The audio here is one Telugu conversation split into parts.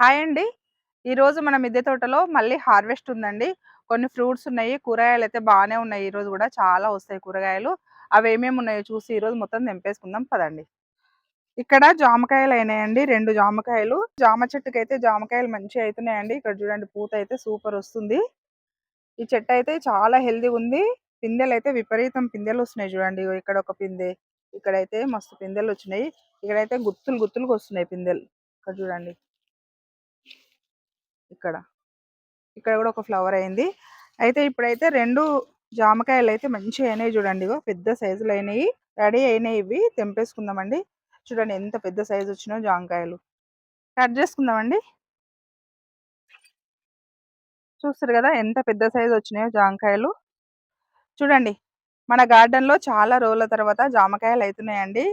హాయ్ అండి. ఈరోజు మన మిద్దె తోటలో మళ్ళీ హార్వెస్ట్ ఉందండి. కొన్ని ఫ్రూట్స్ ఉన్నాయి కూరగాయలు అయితే బాగానే ఉన్నాయి ఈ రోజు కూడా చాలా వస్తాయి కూరగాయలు. అవి ఏమేమి ఉన్నాయో చూసి ఈ రోజు మొత్తం తెంపేసుకుందాం పదండి. ఇక్కడ జామకాయలు అయినాయండి రెండు జామకాయలు. జామ చెట్టుకి అయితే జామకాయలు మంచిగా అవుతున్నాయండి ఇక్కడ చూడండి పూత అయితే సూపర్ వస్తుంది. ఈ చెట్టు అయితే చాలా హెల్దీ ఉంది. పిందెలు అయితే విపరీతం పిందెలు వస్తున్నాయి చూడండి. ఇక్కడ ఒక పిందె ఇక్కడైతే మస్తు పిందెలు వచ్చినాయి. ఇక్కడైతే గుత్తులు గుత్తులకు వస్తున్నాయి పిందెలు. ఇక్కడ చూడండి. ఇక్కడ. ఇక్కడ కూడా ఒక ఫ్లవర్ అయింది. అయితే ఇప్పుడైతే రెండు జామకాయలు అయితే మంచిగా అయినాయి చూడండి. ఇగో పెద్ద సైజులు అయినాయి. రెడీ అయినాయి ఇవి. తెంపేసుకుందామండి. చూడండి ఎంత పెద్ద సైజు వచ్చినాయో జామకాయలు. కట్ చేసుకుందామండి. చూస్తారు కదా ఎంత పెద్ద సైజు వచ్చినాయో జామకాయలు. చూడండి మన గార్డెన్లో చాలా రోజుల తర్వాత జామకాయలు అవుతున్నాయండి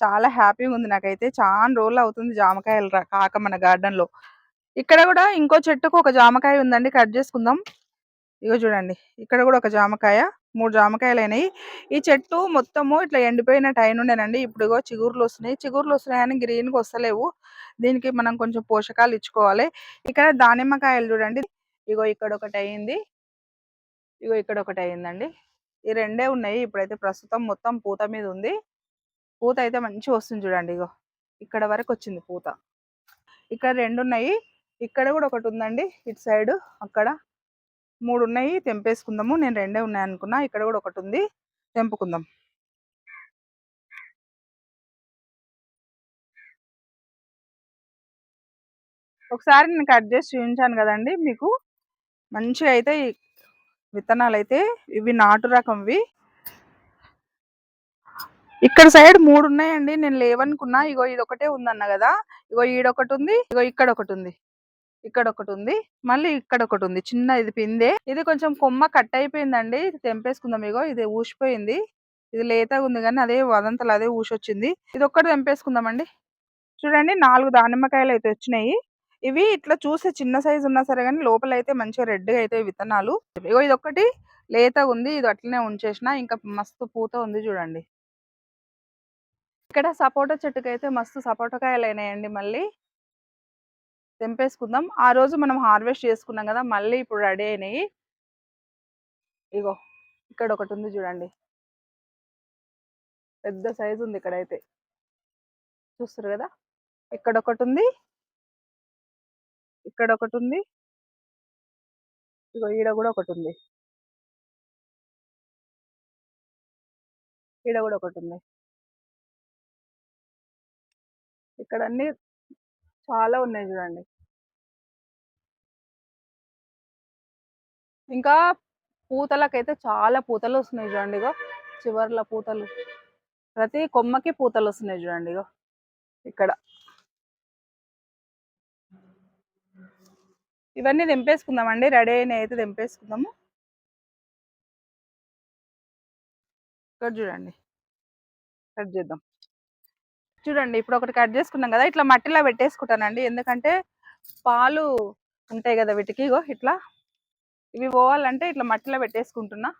చాలా హ్యాపీగా ఉంది నాకైతే. చాలా రోజులు అవుతుంది జామకాయలు కాక మన గార్డెన్లో ఇక్కడ కూడా ఇంకో చెట్టుకు ఒక జామకాయ ఉందండి కట్ చేసుకుందాం. ఇగో చూడండి ఇక్కడ కూడా ఒక జామకాయ మూడు జామకాయలు అయినాయి. ఈ చెట్టు మొత్తము ఇట్లా ఎండిపోయిన టైం ఉండేనండి. ఇప్పుడు ఇగో చిగుర్లు వస్తున్నాయి. చిగుర్లు వస్తున్నాయి కానీ గ్రీన్ వస్తలేవు. దీనికి మనం కొంచెం పోషకాలు ఇచ్చుకోవాలి. ఇక్కడ దానిమ్మకాయలు చూడండి. ఇగో ఇక్కడ ఒకటి అయింది. ఇగో ఇక్కడ ఒకటి అయిందండి. ఈ రెండే ఉన్నాయి. ఇప్పుడైతే ప్రస్తుతం మొత్తం పూత మీద ఉంది. పూత అయితే మంచి వస్తుంది చూడండి ఇగో. ఇక్కడ వరకు వచ్చింది పూత. ఇక్కడ రెండు ఉన్నాయి. ఇక్కడ కూడా ఒకటి ఉందండి. ఇటు సైడ్ అక్కడ మూడు ఉన్నాయి. తెంపేసుకుందాము. నేను రెండే ఉన్నాయి అనుకున్నా. ఇక్కడ కూడా ఒకటి ఉంది. తెంపుకుందాం. ఒకసారి నేను కట్ చేసి చూపించాను కదండి మీకు. మంచిగా అయితే విత్తనాలు అయితే ఇవి నాటు రకంవి. ఇక్కడ సైడ్ మూడు ఉన్నాయండి. నేను లేవనుకున్నా. ఇగో ఇది ఒకటే ఉందన్న కదా. ఇగో ఈడొకటి ఉంది. ఇగో ఇక్కడ ఒకటి ఉంది. ఇక్కడ ఒకటి ఉంది మళ్ళీ ఇక్కడ ఒకటి ఉంది చిన్న ఇది పిందే. ఇది కొంచెం కొమ్మ కట్ అయిపోయిందండి ఇది తెంపేసుకుందాం ఇగో. ఇది ఊసిపోయింది. ఇది లేతగా ఉంది కానీ అదే వదంతలు అదే ఊసొచ్చింది. ఇది ఒక్కటి తెంపేసుకుందామండి. చూడండి నాలుగు దానిమ్మకాయలు అయితే వచ్చినాయి. ఇవి ఇట్లా చూసే చిన్న సైజు ఉన్నా సరే కానీ లోపల అయితే మంచిగా రెడ్గా అయితే విత్తనాలు. ఇగో ఇది ఒకటి లేతగా ఉంది ఇది అట్లనే ఉంచేసిన ఇంకా మస్తు పూత ఉంది చూడండి. ఇక్కడ సపోటా చెట్టుకి అయితే మస్తు సపోటా కాయలు అయినాయండి మళ్ళీ. తెంపేసుకుందాం. ఆ రోజు మనం హార్వెస్ట్ చేసుకున్నాం కదా! మళ్ళీ ఇప్పుడు రెడీ అయినాయి. ఇగో ఇక్కడ ఒకటి ఉంది చూడండి. పెద్ద సైజు ఉంది ఇక్కడైతే. చూస్తారు కదా! ఇక్కడ ఒకటి ఉంది. ఇక్కడ ఒకటి ఉంది. ఇగో ఈడ కూడా ఒకటి ఉంది. ఈడ కూడా ఒకటి ఉంది. ఇక్కడ అన్ని చాలా ఉన్నాయి చూడండి. ఇంకా పూతలకైతే చాలా పూతలు వస్తున్నాయి చూడండి ఇగో. చివర్ల పూతలు. ప్రతి కొమ్మకి పూతలు వస్తున్నాయి చూడండి ఇగో. ఇక్కడ. ఇవన్నీ తెంపేసుకుందామండి. రెడీ అయిన అయితే తెంపేసుకుందాము. ఇక్కడ చూడండి. కట్ చేద్దాం. చూడండి ఇప్పుడు ఒకటి కట్ చేసుకున్నాం కదా ఇట్లా మట్టిలో పెట్టేసుకుంటానండి. ఎందుకంటే పాలు ఉంటాయి కదా వీటికి ఇగో ఇట్లా. ఇవి పోవాలంటే ఇట్లా మట్టిలో పెట్టేసుకుంటున్నా.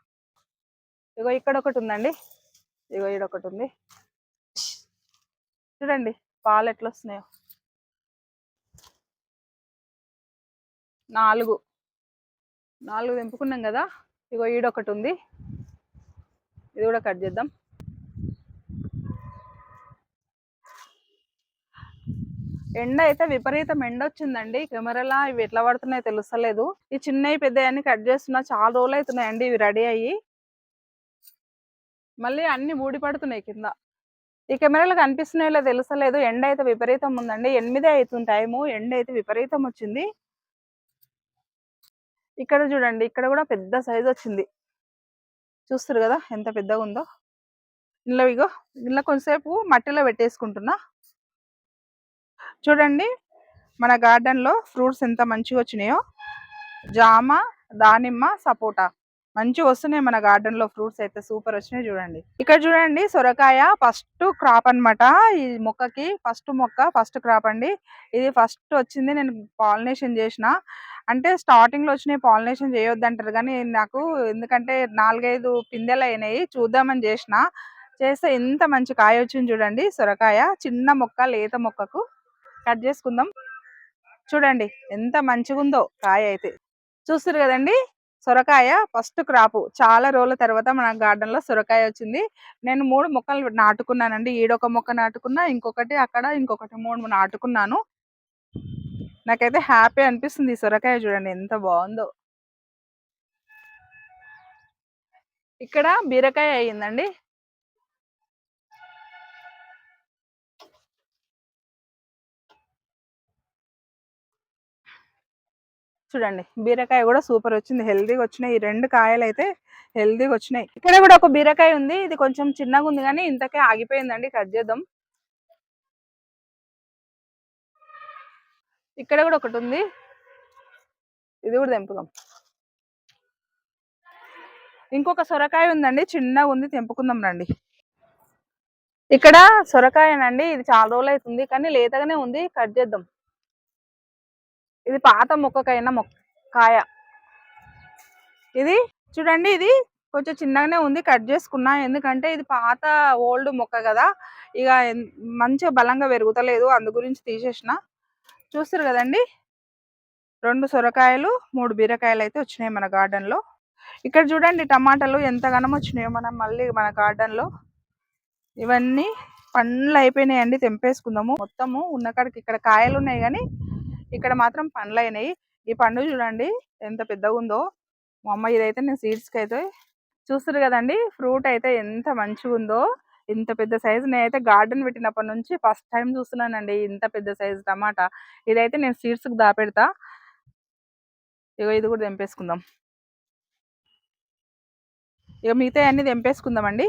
ఇగో ఇక్కడ ఒకటి ఉందండి. ఇగో ఈడ ఒకటి ఉంది. చూడండి పాలు ఎట్లా వస్తున్నాయో నాలుగు. నాలుగు తెంపుకున్నాం కదా ఇగో ఈడొకటి ఉంది. ఇది కూడా కట్ చేద్దాం. ఎండ అయితే విపరీతం ఎండ వచ్చిందండి కెమెరాలా ఇవి ఎట్లా పడుతున్నాయో తెలుస్తలేదు. ఈ చిన్నవి పెద్దవి కట్ చేస్తున్నా చాలా రోజులు అవుతున్నాయండి ఇవి రెడీ అయ్యి. మళ్ళీ అన్ని ఊడి పడుతున్నాయి కింద. ఈ కెమెరాలు కనిపిస్తున్నాయో తెలుస్తలేదు. ఎండ అయితే విపరీతం ఉందండి. ఎనిమిదే అవుతుంది టైము. ఎండ అయితే విపరీతం వచ్చింది. ఇక్కడ చూడండి ఇక్కడ కూడా పెద్ద సైజ్ వచ్చింది. చూస్తారు కదా ఎంత పెద్దగా ఉందో ఇందులో ఇగో ఇందులో కొంతసేపు మట్టిలో పెట్టేసుకుంటున్నా. చూడండి మన గార్డెన్లో ఫ్రూట్స్ ఎంత మంచిగా వచ్చినాయో. జామ దానిమ్మ సపోటా మంచిగా వస్తున్నాయి మన గార్డెన్లో ఫ్రూట్స్ అయితే సూపర్ వచ్చినాయి చూడండి. ఇక్కడ చూడండి సొరకాయ ఫస్ట్ క్రాప్ అన్నమాట. ఈ మొక్కకి ఫస్ట్ మొక్క ఫస్ట్ క్రాప్ అండి. ఇది ఫస్ట్ వచ్చింది నేను పాలినేషన్ చేసిన. అంటే స్టార్టింగ్లో వచ్చినాయి పాలినేషన్ చేయొద్దు అంటారు కానీ నాకు ఎందుకంటే నాలుగైదు పిందెలు అయినాయి చూద్దామని చేసిన. చేస్తే ఎంత మంచి కాయ వచ్చింది చూడండి సొరకాయ చిన్న మొక్క లేత మొక్కకు. కట్ చేసుకుందాం. చూడండి ఎంత మంచిగుందో కాయ అయితే. చూస్తారు కదండి? సొరకాయ ఫస్ట్ క్రాపు. చాలా రోజుల తర్వాత మన గార్డెన్లో సొరకాయ వచ్చింది. నేను మూడు మొక్కలు నాటుకున్నానండి. ఈడొక మొక్క నాటుకున్నా ఇంకొకటి అక్కడ ఇంకొకటి మూడు నాటుకున్నాను. నాకైతే హ్యాపీ అనిపిస్తుంది సొరకాయ చూడండి ఎంత బాగుందో. ఇక్కడ బీరకాయ అయ్యిందండి. చూడండి బీరకాయ కూడా సూపర్ వచ్చింది. హెల్దీగా వచ్చినాయి. ఈ రెండు కాయలు అయితే హెల్దీగా వచ్చినాయి. ఇక్కడ కూడా ఒక బీరకాయ ఉంది. ఇది కొంచెం చిన్నగా ఉంది కానీ ఇంతకే ఆగిపోయిందండి. కట్ చేద్దాం. ఇక్కడ కూడా ఒకటి ఉంది. ఇది కూడా తెంపుదాం. ఇంకొక సొరకాయ ఉందండి. చిన్నగా ఉంది. తెంపుకుందాం రండి. ఇక్కడ సొరకాయనండి. ఇది చాలా రోజులు అవుతుంది కానీ లేతగానే ఉంది. కట్ చేద్దాం. ఇది పాత మొక్కకైనా మొక్క కాయ. ఇది చూడండి ఇది కొంచెం చిన్నగానే ఉంది కట్ చేసుకున్నా. ఎందుకంటే ఇది పాత ఓల్డ్ మొక్క కదా. ఇక మంచిగా బలంగా పెరుగుతలేదు అందు గురించి తీసేసిన. చూస్తారు కదండి? రెండు సొరకాయలు మూడు బీరకాయలు అయితే వచ్చినాయి మన గార్డెన్లో. ఇక్కడ చూడండి టమాటాలు ఎంత వచ్చినాయో మనం మళ్ళీ మన గార్డెన్లో. ఇవన్నీ పండ్లు అయిపోయినాయండి తెంపేసుకుందాము. మొత్తము ఉన్న కాడికి ఇక్కడ కాయలు ఉన్నాయి కానీ ఇక్కడ మాత్రం పండ్లు అయినాయి ఈ పండు చూడండి ఎంత పెద్దగా ఉందో మా అమ్మ ఇదైతే నేను సీడ్స్కి అయితే చూస్తారు కదండి ఫ్రూట్ అయితే ఎంత మంచిగా ఉందో ఇంత పెద్ద సైజు నేనైతే గార్డెన్ పెట్టినప్పటి నుంచి ఫస్ట్ టైం చూస్తున్నానండి ఇంత పెద్ద సైజు టమాటా. ఇదైతే నేను సీడ్స్కి దాపెడతా. ఇగో ఇది కూడా తెంపేసుకుందాం. ఇక మిగతా అన్ని తెంపేసుకుందామండి.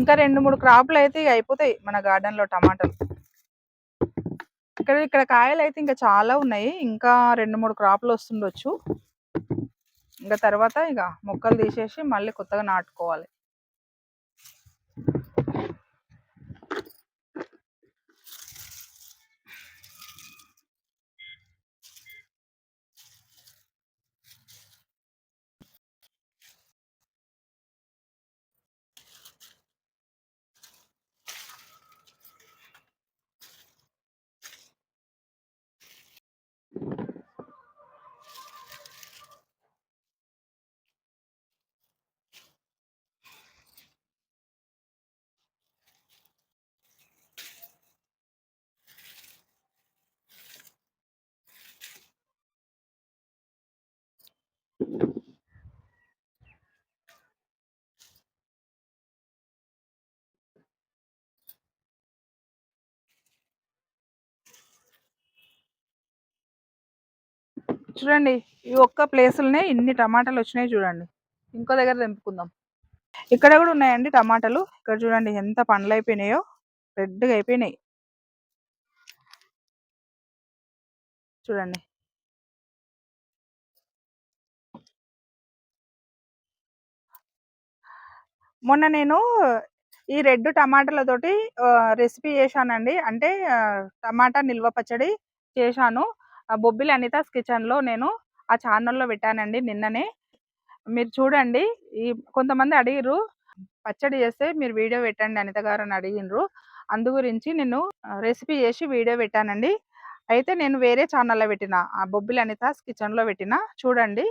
ఇంకా రెండు మూడు క్రాప్లు అయితే ఇక అయిపోతాయి మన గార్డెన్లో టమాటాలు. ఇక్కడ ఇక్కడ కాయలు అయితే ఇంకా చాలా ఉన్నాయి. ఇంకా రెండు మూడు క్రాప్లు వస్తుండొచ్చు. ఇంకా తర్వాత ఇక మొక్కలు తీసేసి మళ్ళీ కొత్తగా నాటుకోవాలి. చూడండి ఈ ఒక్క ప్లేసులనే ఇన్ని టమాటాలు వచ్చినాయి చూడండి. ఇంకో దగ్గర తెంపుకుందాం. ఇక్కడ కూడా ఉన్నాయండి టమాటాలు. ఇక్కడ చూడండి ఎంత పండ్లు అయిపోయినాయో రెడ్గా అయిపోయినాయి. చూడండి. మొన్న నేను ఈ రెడ్ టమాటాలతోటి రెసిపీ చేశానండి. అంటే టమాటా నిల్వ పచ్చడి చేశాను. బొబ్బిలి అనితాస్ కిచెన్లో నేను ఆ ఛానల్లో పెట్టానండి నిన్ననే. మీరు చూడండి ఈ కొంతమంది అడిగిరు పచ్చడి చేస్తే మీరు వీడియో పెట్టండి అనిత గారు అని అడిగినరు అందు గురించి నేను రెసిపీ చేసి వీడియో పెట్టానండి. అయితే నేను వేరే ఛానల్లో పెట్టిన ఆ బొబ్బిలి అనితాస్ కిచెన్లో పెట్టిన చూడండి.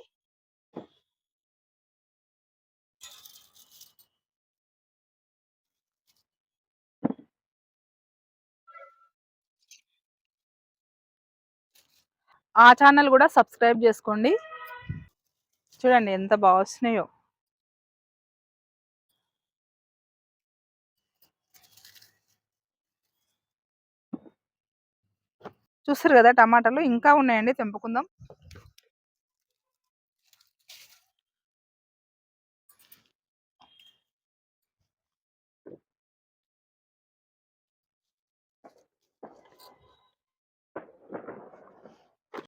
ఆ ఛానల్ కూడా సబ్స్క్రైబ్ చేసుకోండి. చూడండి ఎంత బాగా వస్తున్నాయో. చూస్తారు కదా టమాటాలు ఇంకా ఉన్నాయండి తెంపుకుందాం.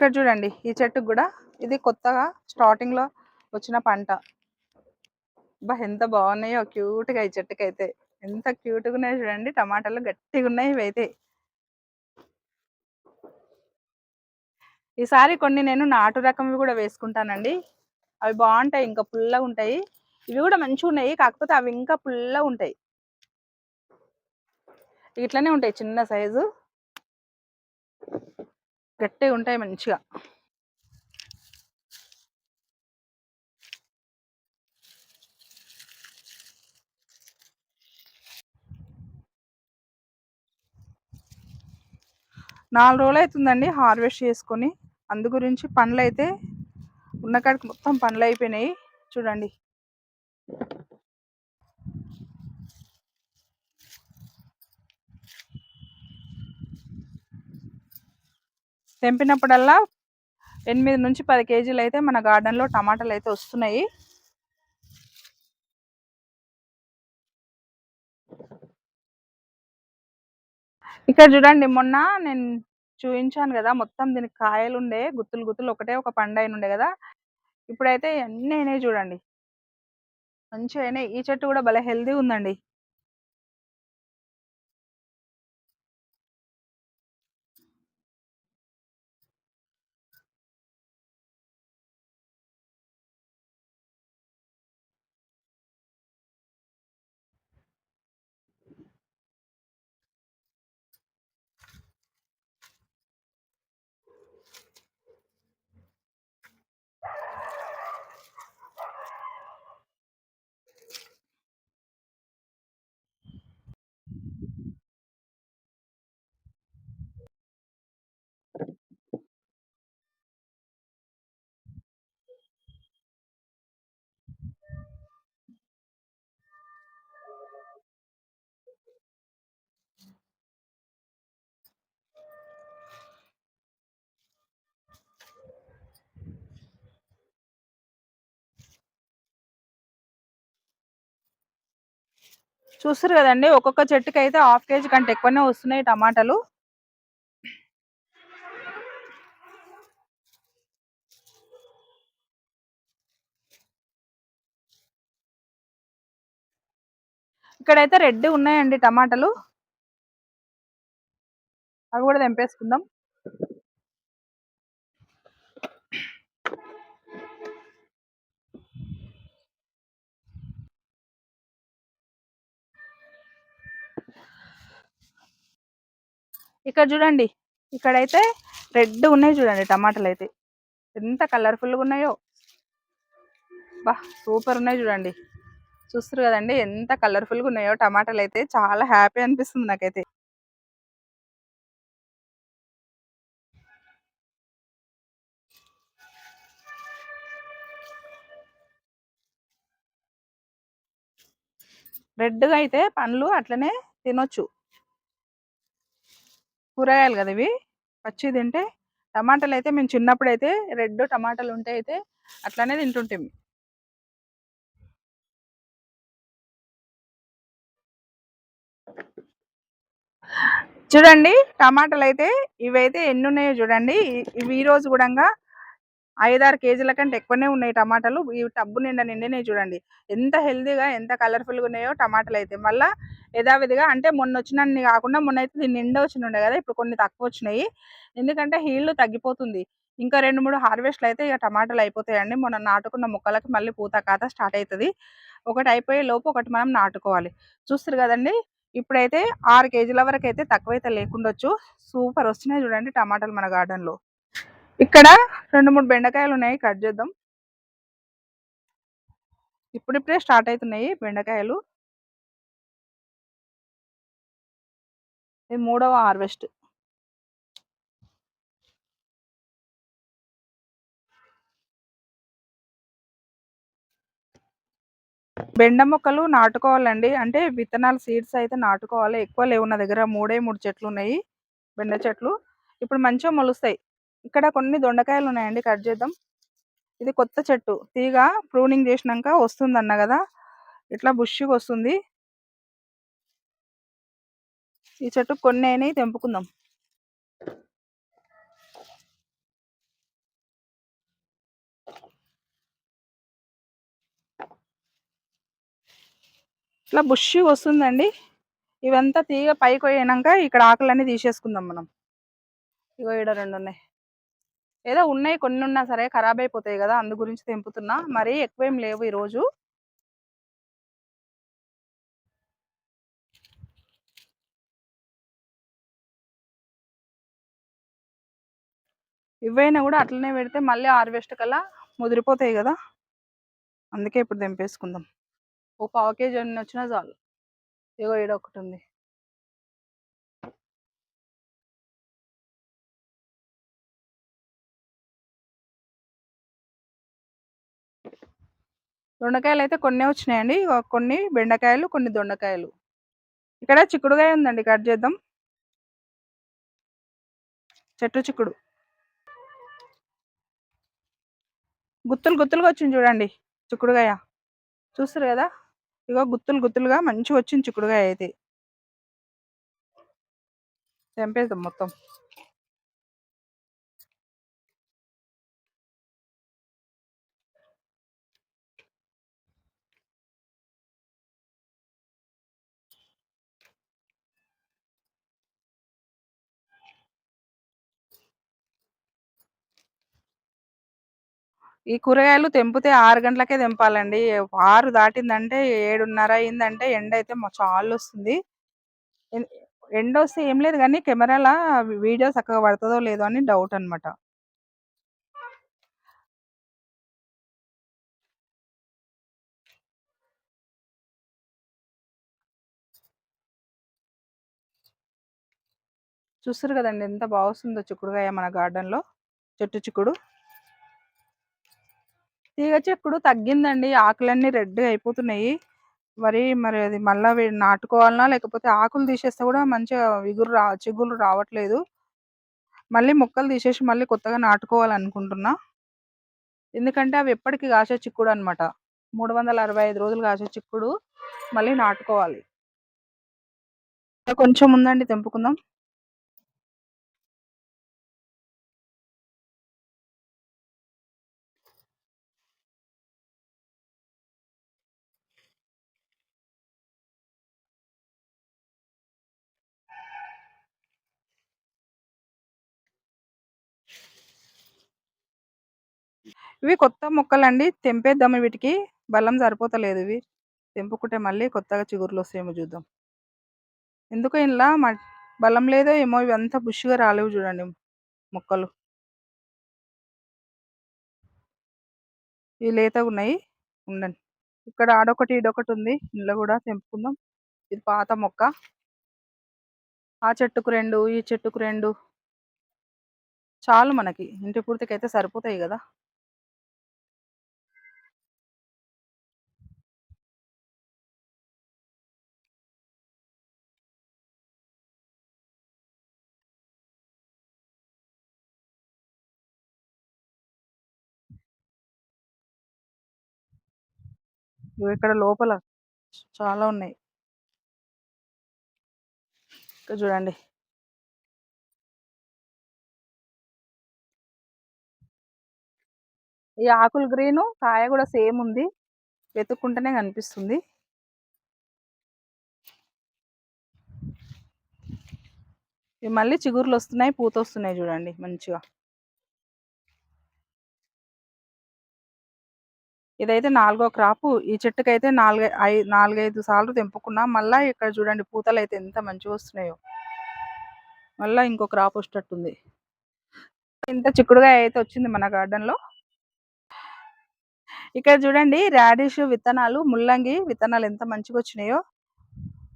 ఇక్కడ చూడండి ఈ చెట్టుకు కూడా ఇది కొత్తగా స్టార్టింగ్లో వచ్చిన పంట. బా ఎంత బాగున్నాయో క్యూట్గా ఈ చెట్టుకి అయితే ఎంత క్యూట్గా ఉన్నాయో చూడండి టమాటాలు గట్టిగా ఉన్నాయి ఇవైతే. ఈసారి కొన్ని నేను నాటు రకంవి కూడా వేసుకుంటానండి. అవి బాగుంటాయి ఇంకా పుల్లగా ఉంటాయి. ఇవి కూడా మంచిగా ఉన్నాయి కాకపోతే అవి ఇంకా పుల్లగా ఉంటాయి. ఇట్లనే ఉంటాయి చిన్న సైజు గట్టిగా ఉంటాయి మంచిగా. నాలుగు రోజులు అవుతుందండి హార్వెస్ట్ చేసుకొని. అందు గురించి పండ్లు అయితే ఉన్న కాడికి మొత్తం పండ్లు అయిపోయినాయి చూడండి. తెంపినప్పుడల్లా ఎనిమిది నుంచి పది కేజీలు అయితే మన గార్డెన్లో టమాటాలు అయితే వస్తున్నాయి. ఇక్కడ చూడండి మొన్న నేను చూపించాను కదా మొత్తం దీనికి కాయలు ఉండే గుత్తులు గుత్తులు ఒకటే ఒక పండు అయిన ఉండే కదా. ఇప్పుడైతే అన్నీ అయినాయి చూడండి. మంచిగా అయినాయి. ఈ చెట్టు కూడా భలే హెల్దీ ఉందండి చూస్తారు కదండి. ఒక్కొక్క చెట్టుకి అయితే హాఫ్ కేజీ కంటే ఎక్కువనే వస్తున్నాయి టమాటాలు. ఇక్కడైతే రెడ్ ఉన్నాయండి టమాటాలు. అవి కూడా తెంపేసుకుందాం. ఇక్కడ చూడండి. ఇక్కడైతే రెడ్ ఉన్నాయి చూడండి టమాటాలు అయితే. ఎంత కలర్ఫుల్గా ఉన్నాయో. బా సూపర్ ఉన్నాయి చూడండి. చూస్తారు కదండి ఎంత కలర్ఫుల్గా ఉన్నాయో టమాటాలు అయితే. చాలా హ్యాపీ అనిపిస్తుంది నాకైతే. రెడ్గా అయితే పండ్లు అట్లనే తినొచ్చు. కూరగాయలు కదా ఇవి. పచ్చి తింటే టమాటాలు అయితే మేము చిన్నప్పుడు అయితే రెడ్ టమాటాలు ఉంటే అయితే అట్లానే తింటుంటాం చూడండి టమాటాలు అయితే ఇవైతే ఎన్ని ఉన్నాయో చూడండి. ఇవి ఈ రోజు కూడా ఐదారు కేజీల కంటే ఎక్కువనే ఉన్నాయి టమాటాలు. ఈ టబ్బు నిండా నిండినాయి చూడండి. ఎంత హెల్దీగా ఎంత కలర్ఫుల్గా ఉన్నాయో టమాటాలు అయితే. మళ్ళీ యథావిధిగా అంటే మొన్న వచ్చినన్ని కాకుండా మొన్న అయితే దీన్ని నిండా వచ్చిన ఉండే కదా ఇప్పుడు కొన్ని తక్కువ వచ్చినాయి. ఎందుకంటే హీళ్ళు తగ్గిపోతుంది. ఇంకా రెండు మూడు హార్వెస్ట్లు అయితే ఇక టమాటాలు అయిపోతాయండి. మొన్న నాటుకున్న మొక్కలకి మళ్ళీ పూత కాత స్టార్ట్ అవుతుంది ఒకటి అయిపోయే లోపు ఒకటి మనం నాటుకోవాలి. చూస్తారు కదండి? ఇప్పుడైతే ఆరు కేజీల వరకు అయితే తక్కువైతే లేకుండొచ్చు. సూపర్ వస్తున్నాయి చూడండి టమాటాలు మన గార్డెన్లో. ఇక్కడ రెండు మూడు బెండకాయలు ఉన్నాయి కట్ చేద్దాం. ఇప్పుడిప్పుడే స్టార్ట్ అవుతున్నాయి బెండకాయలు. ఇది మూడవ హార్వెస్ట్. బెండ మొక్కలు నాటుకోవాలండి. అంటే విత్తనాలు సీడ్స్ అయితే నాటుకోవాలి. ఎక్కువ లేవు నా దగ్గర. మూడే మూడు చెట్లు ఉన్నాయి. బెండ చెట్లు. ఇప్పుడు మంచిగా మొలుస్తాయి. ఇక్కడ కొన్ని దొండకాయలు ఉన్నాయండి కట్ చేద్దాం. ఇది కొత్త చెట్టు. తీగ ప్రూనింగ్ చేసినాక వస్తుంది అన్న కదా? ఇట్లా బుష్గా వస్తుంది. ఈ చెట్టు కొన్ని అయినాయి తెంపుకుందాం. ఇట్లా బుష్గా వస్తుందండి. ఇవంతా తీగ పైకి పోయినాక ఇక్కడ ఆకులన్నీ తీసేసుకుందాం మనం. ఇగో ఇక్కడ రెండు ఉన్నాయి ఏదో ఉన్నాయి కొన్ని ఉన్నా సరే ఖరాబ్ అయిపోతాయి కదా అందు గురించి తెంపుతున్నా. మరీ ఎక్కువేం లేవు ఈరోజు. ఇవైనా కూడా అట్లనే పెడితే మళ్ళీ హార్వెస్ట్ కల్లా ముదిరిపోతాయి కదా. అందుకే ఇప్పుడు తెంపేసుకుందాం. ఓ పావు కేజీ వచ్చినా చాలు. ఇగో ఈడొకటి ఉంది దొండకాయలు అయితే కొన్ని వచ్చినాయండి. కొన్ని బెండకాయలు కొన్ని దొండకాయలు. ఇక్కడ చిక్కుడుకాయ ఉందండి కట్ చేద్దాం. చెట్టు చిక్కుడు. గుత్తులు గుత్తులుగా వచ్చింది చూడండి చిక్కుడుకాయ చూస్తారు కదా? ఇగో గుత్తులు గుత్తులుగా మంచిగా వచ్చింది చిక్కుడుకాయ అయితే. తెంపేద్దాం మొత్తం. ఈ కూరగాయలు తెంపితే ఆరు గంటలకే తెంపాలండి. ఆరు దాటిందంటే ఏడున్నర అయిందంటే ఎండ అయితే చాలా వస్తుంది ఎండ వస్తే ఏం లేదు కానీ కెమెరాలో వీడియో చక్కగా పడుతుందో లేదో అని డౌట్ అనమాట చూస్తారు కదండి ఎంత బాగుస్తుందో చిక్కుడుగాయ మన గార్డెన్లో. చెట్టు చిక్కుడు. తీగ చెక్కుడు తగ్గిందండి. ఆకులన్నీ రెడ్ అయిపోతున్నాయి. మరి మరి అది మళ్ళీ నాటుకోవాలన్నా లేకపోతే ఆకులు తీసేస్తే కూడా మంచిగా విగురు రా చిగురు రావట్లేదు. మళ్ళీ మొక్కలు తీసేసి మళ్ళీ కొత్తగా నాటుకోవాలనుకుంటున్నా. ఎందుకంటే అవి ఎప్పటికీ కాసే చిక్కుడు అనమాట మూడు వందల అరవై ఐదు రోజులు కాసే చిక్కుడు మళ్ళీ నాటుకోవాలి. కొంచెం ఉందండి తెంపుకుందాం. ఇవి కొత్త మొక్కలండి. తెంపేద్దాము వీటికి. బలం సరిపోతలేదు ఇవి. తెంపుకుంటే మళ్ళీ కొత్తగా చిగురులు వస్తాయేమో చూద్దాం. ఎందుకు ఇలా బలం లేదో ఏమో ఇవి అంతా బుష్గా రాలేవు చూడండి మొక్కలు. ఇవి లేతగా ఉన్నాయి. ఉండండి. ఇక్కడ ఆడొకటి ఈడొకటి ఉంది. ఇందులో కూడా తెంపుకుందాం. ఇది పాత మొక్క. ఆ చెట్టుకు రెండు ఈ చెట్టుకు రెండు. చాలు మనకి. ఇంటి పూర్తికైతే సరిపోతాయి కదా. ఇక్కడ లోపల చాలా ఉన్నాయి. ఇక్కడ చూడండి. ఈ ఆకులు గ్రీను కాయ కూడా సేమ్ ఉంది. వెతుక్కుంటేనే కనిపిస్తుంది. ఇవి మళ్ళీ చిగురులు వస్తున్నాయి పూత వస్తున్నాయి చూడండి మంచిగా. ఇదైతే నాలుగో క్రాపు. ఈ చెట్టుకైతే నాలుగై ఐ నాలుగైదు సార్లు తెంపుకున్నా మళ్ళీ ఇక్కడ చూడండి పూతలు అయితే ఎంత మంచిగా వస్తున్నాయో. మళ్ళీ ఇంకో క్రాప్ వచ్చేటట్టుంది. ఇంత చిక్కుడుగా అయితే వచ్చింది మన గార్డెన్లో. ఇక్కడ చూడండి రాడిష్ విత్తనాలు ముల్లంగి విత్తనాలు ఎంత మంచిగా వచ్చినాయో.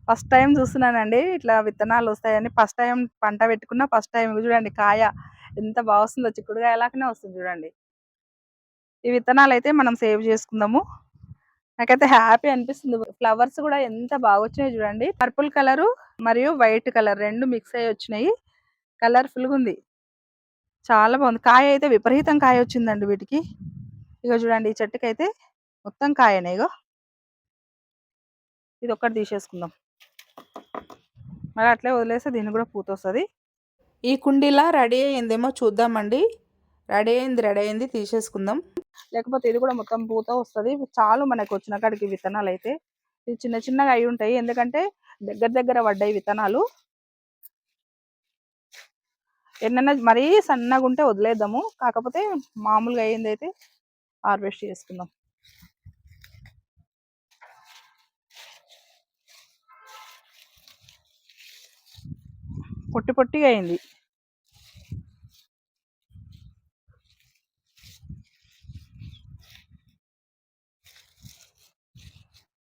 ఫస్ట్ టైం చూస్తున్నానండి ఇట్లా విత్తనాలు వస్తాయని. ఫస్ట్ టైం పంట పెట్టుకున్న ఫస్ట్ టైం. చూడండి కాయ ఎంత బాగుస్తుందో చిక్కుడుగా ఎలాగనే వస్తుంది చూడండి. ఈ విత్తనాలు అయితే మనం సేవ్ చేసుకుందాము. నాకైతే హ్యాపీ అనిపిస్తుంది. ఫ్లవర్స్ కూడా ఎంత బాగా వచ్చినాయి చూడండి. పర్పుల్ కలర్ మరియు వైట్ కలర్ రెండు మిక్స్ అయ్యి వచ్చినాయి. కలర్ఫుల్గా ఉంది. చాలా బాగుంది. కాయ అయితే విపరీతం కాయ వచ్చిందండి వీటికి. ఇక చూడండి ఈ చెట్టుకి అయితే మొత్తం కాయనే ఇగో. ఇది ఒక్కటి తీసేసుకుందాం. మరి అట్లే వదిలేస్తే దీన్ని కూడా పూత వస్తుంది. ఈ కుండీలా రెడీ అయ్యిందేమో చూద్దామండి. రెడీ అయింది రెడీ అయింది తీసేసుకుందాం. లేకపోతే ఇది కూడా మొత్తం పూత వస్తుంది. చాలు మనకు వచ్చిన కాడికి విత్తనాలు అయితే ఇది చిన్న చిన్నగా అయి ఉంటాయి. ఎందుకంటే దగ్గర దగ్గర పడ్డాయి విత్తనాలు. ఎన్నైనా మరీ సన్నగా ఉంటే వదిలేద్దాము. కాకపోతే మామూలుగా అయ్యింది అయితే హార్వెస్ట్ చేసుకుందాం. పొట్టి పొట్టిగా అయింది.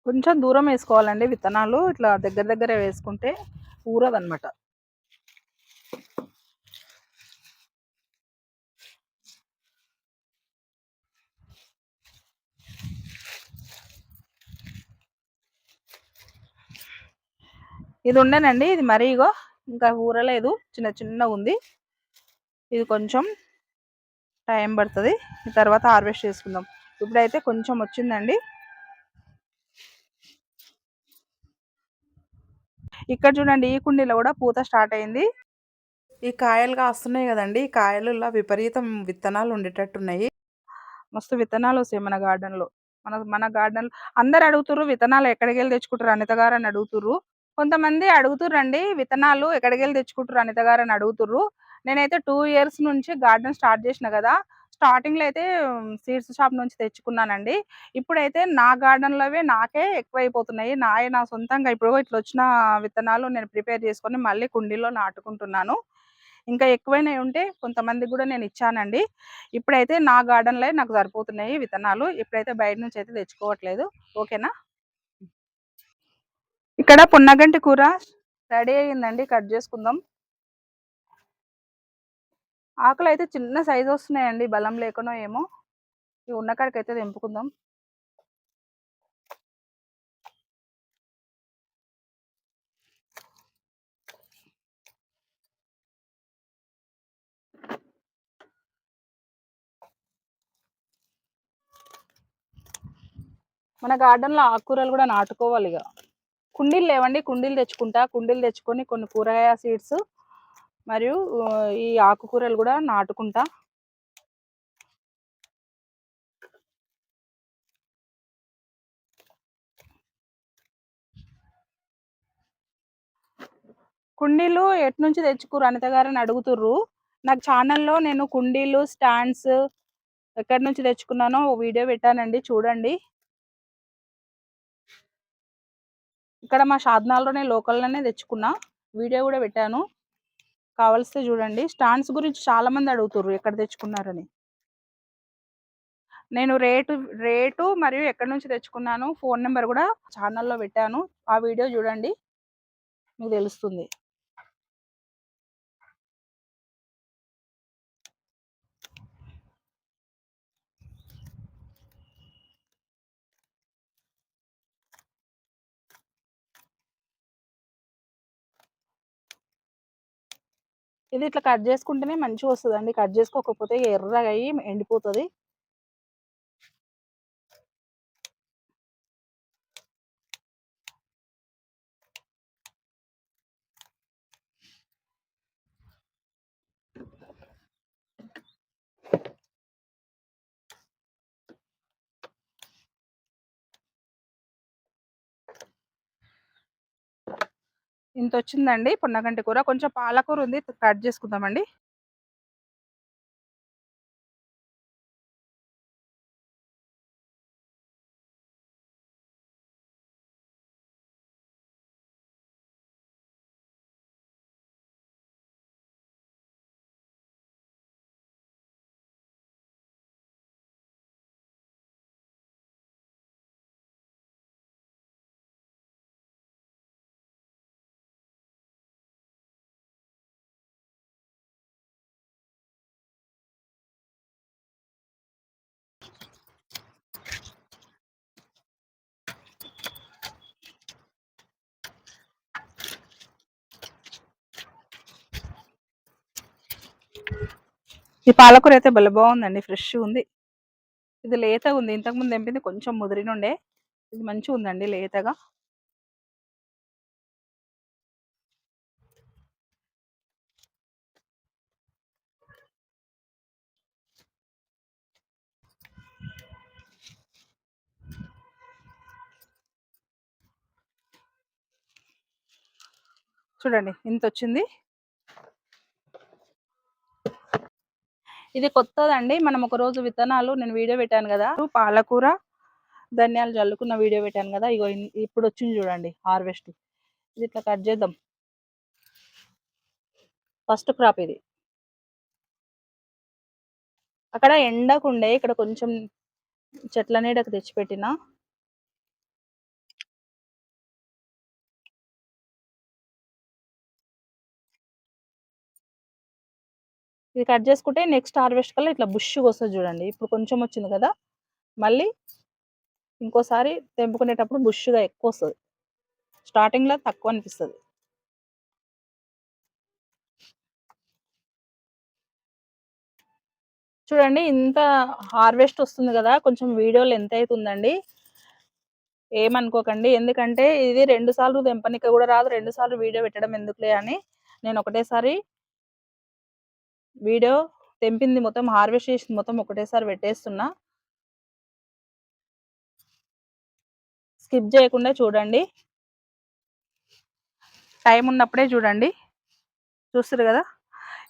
కొంచెం దూరం వేసుకోవాలండి విత్తనాలు. ఇట్లా దగ్గర దగ్గర వేసుకుంటే ఊరదనమాట ఇది ఉండేనండి. ఇది మరీ ఇగో ఇంకా ఊరలేదు. చిన్న చిన్నగా ఉంది. ఇది కొంచెం టైం పడుతుంది. తర్వాత హార్వెస్ట్ చేసుకుందాం. ఇప్పుడైతే కొంచెం వచ్చిందండి. ఇక్కడ చూడండి ఈ కుండీలో కూడా పూత స్టార్ట్ అయింది. ఈ కాయలు కాస్తున్నాయి కదండి. ఈ కాయలలో విపరీతం విత్తనాలు ఉండేటట్టున్నాయి. మస్తు విత్తనాలు వస్తాయి మన గార్డెన్లో. మన మన గార్డెన్ అందరు అడుగుతుర్రు విత్తనాలు ఎక్కడికి వెళ్ళి తెచ్చుకుంటారు? అనిత గారు అని అడుగుతుర్రు. కొంతమంది అడుగుతుర్రండి విత్తనాలు ఎక్కడికి వెళ్ళి తెచ్చుకుంటారు? అనిత గారు అని అడుగుతుర్రు. నేనైతే టూ ఇయర్స్ నుంచి గార్డెన్ స్టార్ట్ చేసిన కదా స్టార్టింగ్లో అయితే సీడ్స్ షాప్ నుంచి తెచ్చుకున్నానండి. ఇప్పుడైతే నా గార్డెన్ లోవే నాకే ఎక్కువైపోతున్నాయి. నాయే నా సొంతంగా ఇప్పుడు ఇట్లా వచ్చిన విత్తనాలు నేను ప్రిపేర్ చేసుకొని మళ్ళీ కుండీలో నాటుకుంటున్నాను. ఇంకా ఎక్కువైనవి ఉంటే కొంతమందికి కూడా నేను ఇచ్చానండి. ఇప్పుడైతే నా గార్డెన్లో నాకు సరిపోతున్నాయి విత్తనాలు. ఇప్పుడైతే బయట నుంచి అయితే తెచ్చుకోవట్లేదు. ఓకేనా? ఇక్కడ పున్నగంటి కూర రెడీ అయ్యిందండి. కట్ చేసుకుందాం. ఆకులు అయితే చిన్న సైజు వస్తున్నాయండి. బలం లేకనో ఏమో. ఇవి ఉన్న కాడికైతే తెంపుకుందాం. మన గార్డెన్లో ఆకుకూరలు కూడా నాటుకోవాలి ఇక కుండీలు లేవండి. కుండీలు తెచ్చుకుంటా. కుండీలు తెచ్చుకొని కొన్ని కూరగాయ సీడ్స్ మరియు ఈ ఆకుకూరలు కూడా నాటుకుంటా. కుండీలు ఎట్నుంచి తెచ్చుకోరు అనిత గారని అడుగుతుర్రు. నాకు ఛానల్లో నేను కుండీలు స్టాండ్స్ ఎక్కడి నుంచి తెచ్చుకున్నానో వీడియో పెట్టానండి. చూడండి. ఇక్కడ మా షాద్నాల్లోనే లోకల్లోనే తెచ్చుకున్నా. వీడియో కూడా పెట్టాను. కావలిస్తే చూడండి. స్టాండ్స్ గురించి చాలా మంది ఎక్కడ తెచ్చుకున్నారని. నేను రేటు రేటు మరియు ఎక్కడి నుంచి తెచ్చుకున్నాను ఫోన్ నెంబర్ కూడా ఛానల్లో పెట్టాను. ఆ వీడియో చూడండి. మీకు తెలుస్తుంది. ఇది ఇట్లా కట్ చేసుకుంటేనే మంచిగా వస్తుందండి. కట్ చేసుకోకపోతే ఎర్రగా అయ్యి ఎండిపోతుంది. ఇంత వచ్చిందండి పొన్నగంటి కూర. కొంచెం పాలకూర ఉంది. కట్ చేసుకుందామండి. ఈ పాలకూర అయితే భలే బాగుందండి. ఫ్రెష్ ఉంది. ఇది లేతగా ఉంది. ఇంతకుముందు తెంపింది కొంచెం ముదిరినుండే. ఇది మంచిగా ఉందండి లేతగా. చూడండి ఇంత వచ్చింది ఇది కొత్తదండి. మనం ఒక రోజు విత్తనాలు నేను వీడియో పెట్టాను కదా. పాలకూర ధనియాలు జల్లుకున్న వీడియో పెట్టాను కదా. ఇగో ఇప్పుడు వచ్చింది చూడండి హార్వెస్ట్. ఇది ఇట్లా కట్ చేద్దాం. ఫస్ట్ క్రాప్ ఇది. అక్కడ ఎండకుండే ఇక్కడ కొంచెం చెట్ల నీడకు తెచ్చిపెట్టిన. ఇది కట్ చేసుకుంటే నెక్స్ట్ హార్వెస్ట్ కల్లా ఇట్లా బుష్గా వస్తుంది చూడండి. ఇప్పుడు కొంచెం వచ్చింది కదా మళ్ళీ ఇంకోసారి తెంపుకునేటప్పుడు బుష్గా ఎక్కువ వస్తుంది. స్టార్టింగ్లో తక్కువ అనిపిస్తుంది. చూడండి ఇంత హార్వెస్ట్ వస్తుంది కదా కొంచెం వీడియోలు ఎంత అవుతుందండి ఏమనుకోకండి ఎందుకంటే ఇది రెండు సార్లు తెంపనిక కూడా రాదు రెండు సార్లు వీడియో పెట్టడం ఎందుకులే అని నేను ఒకటేసారి వీడియో తెంపింది మొత్తం హార్వెస్ట్ చేసింది మొత్తం ఒకటేసారి పెట్టేస్తున్నా. స్కిప్ చేయకుండా చూడండి. టైం ఉన్నప్పుడే చూడండి. చూస్తారు కదా?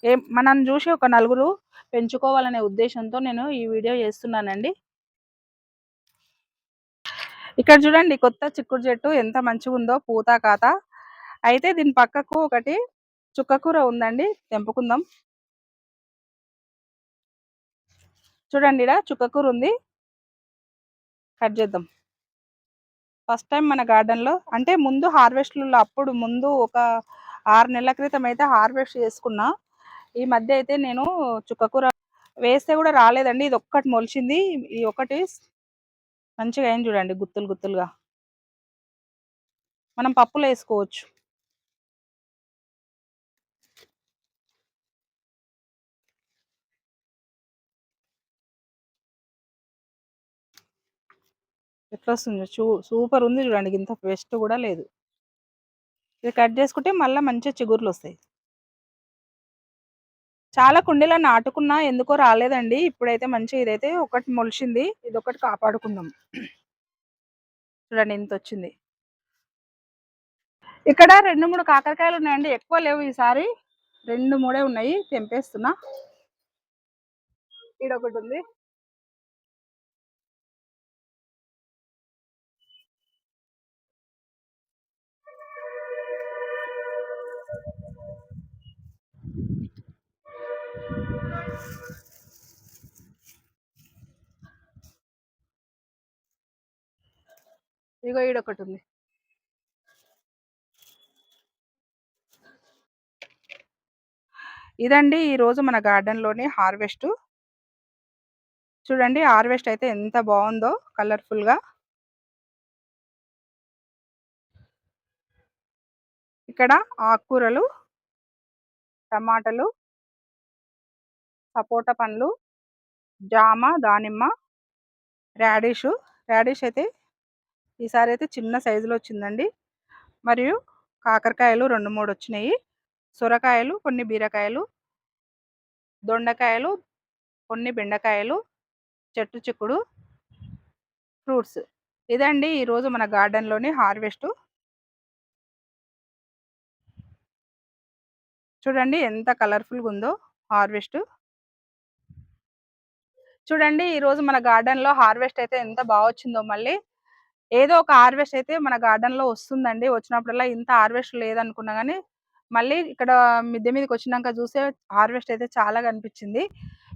ఏ మనం చూసి ఒక నలుగురు పెంచుకోవాలనే ఉద్దేశంతో నేను ఈ వీడియో చేస్తున్నానండి. ఇక్కడ చూడండి కొత్త చిక్కుడు చెట్టు ఎంత మంచిగా ఉందో పూత కాత. అయితే దీని పక్కకు ఒకటి చుక్కకూర ఉందండి తెంపుకుందాం. చూడండి ఇక్కడ చుక్కకూర ఉంది. కట్ చేద్దాం. ఫస్ట్ టైం మన గార్డెన్లో అంటే ముందు హార్వెస్ట్లో అప్పుడు ముందు ఒక ఆరు నెలల క్రితం అయితే హార్వెస్ట్ చేసుకున్నా. ఈ మధ్య అయితే నేను చుక్కకూర వేస్తే కూడా రాలేదండి. ఇది ఒక్కటి మొలిచింది. ఈ ఒకటి మంచిగా అయింది చూడండి గుత్తులు గుత్తులుగా. మనం పప్పులో వేసుకోవచ్చు. ఎట్లా వస్తుంది చూ సూపర్ ఉంది చూడండి. ఇంత బెస్ట్ కూడా లేదు. ఇది కట్ చేసుకుంటే మళ్ళీ మంచిగా చిగుర్లు వస్తాయి చాలా కుండీలో నాటుకున్నా ఎందుకో రాలేదండి. ఇప్పుడైతే మంచిగా ఇదైతే ఒకటి మొలిచింది. ఇది ఒకటి కాపాడుకుందాం. చూడండి ఇంత వచ్చింది ఇక్కడ రెండు మూడు కాకరకాయలు ఉన్నాయండి. ఎక్కువ లేవు ఈసారి. రెండు మూడే ఉన్నాయి. తెంపేస్తున్నా. ఈడొకటి ఉంది. ఇగో ఈడొకటి ఉంది ఇదండి ఈరోజు మన గార్డెన్లోని హార్వెస్ట్. చూడండి హార్వెస్ట్ అయితే ఎంత బాగుందో కలర్ఫుల్గా. ఇక్కడ ఆకుకూరలు టమాటలు సపోటా పండ్లు జామ దానిమ్మ రాడిష్. రాడిష్ అయితే ఈసారి అయితే చిన్న సైజులో వచ్చిందండి మరియు కాకరకాయలు రెండు మూడు వచ్చినాయి సొరకాయలు కొన్ని బీరకాయలు. దొండకాయలు కొన్ని బెండకాయలు. చెట్టు చిక్కుడు. ఫ్రూట్స్. ఇదండి ఈరోజు మన గార్డెన్లోని హార్వెస్ట్. చూడండి ఎంత కలర్ఫుల్గా ఉందో హార్వెస్ట్. చూడండి ఈరోజు మన గార్డెన్లో హార్వెస్ట్ అయితే ఎంత బాగా వచ్చిందో మళ్ళీ ఏదో ఒక హార్వెస్ట్ అయితే మన గార్డెన్లో వస్తుందండి. వచ్చినప్పుడల్లా ఇంత హార్వెస్ట్ లేదనుకున్నా కానీ మళ్ళీ ఇక్కడ మిద్దె మీదకి వచ్చినాక చూసే హార్వెస్ట్ అయితే చాలా కనిపించింది.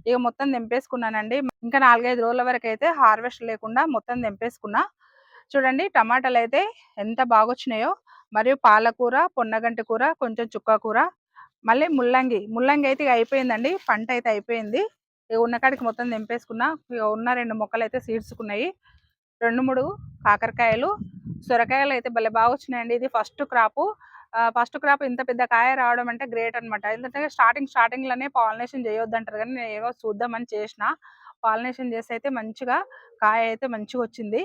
ఇక మొత్తం తెంపేసుకున్నానండి. ఇంకా నాలుగైదు రోజుల వరకు అయితే హార్వెస్ట్ లేకుండా మొత్తం తెంపేసుకున్నా. చూడండి టమాటాలు అయితే ఎంత బాగొచ్చినాయో. మరియు పాలకూర పొన్నగంటి కూర కొంచెం చుక్క కూర మళ్ళీ ముల్లంగి. ముల్లంగి అయితే ఇక అయిపోయిందండి. పంట అయితే అయిపోయింది. ఇక ఉన్న కాడికి మొత్తం తెంపేసుకున్నా. ఉన్న రెండు మొక్కలు అయితే సీడ్స్కున్నాయి. రెండు మూడు కాకరకాయలు. సొరకాయలు అయితే భలే బాగా వచ్చినాయండి. ఇది ఫస్ట్ క్రాపు ఫస్ట్ క్రాప్ ఇంత పెద్ద కాయ రావడం అంటే గ్రేట్ అనమాట ఎందుకంటే స్టార్టింగ్ స్టార్టింగ్లోనే పాలినేషన్ చేయొద్దంటారు కానీ నేను ఏవో చూద్దామని చేసిన పాలినేషన్ చేసి అయితే మంచిగా కాయ అయితే మంచిగా వచ్చింది.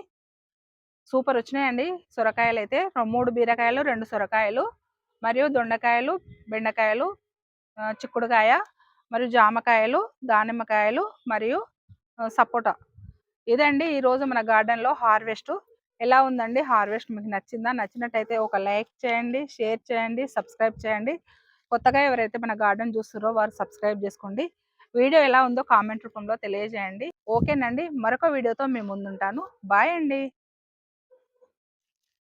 సూపర్ వచ్చినాయండి సొరకాయలు అయితే. మూడు బీరకాయలు రెండు సొరకాయలు మరియు దొండకాయలు బెండకాయలు చిక్కుడుకాయ మరియు జామకాయలు దానిమ్మకాయలు మరియు సపోటా. ఇదండి ఈరోజు మన గార్డెన్లో హార్వెస్ట్. ఎలా ఉందండి? హార్వెస్ట్ మీకు నచ్చిందా? నచ్చినట్టయితే ఒక లైక్ చేయండి షేర్ చేయండి సబ్స్క్రైబ్ చేయండి. కొత్తగా ఎవరైతే మన గార్డెన్ చూస్తారో వారు సబ్స్క్రైబ్ చేసుకోండి. వీడియో ఎలా ఉందో కామెంట్ రూపంలో తెలియజేయండి. ఓకేనండి. మరొక వీడియోతో మేము ముందుంటాను. బాయ్ అండి.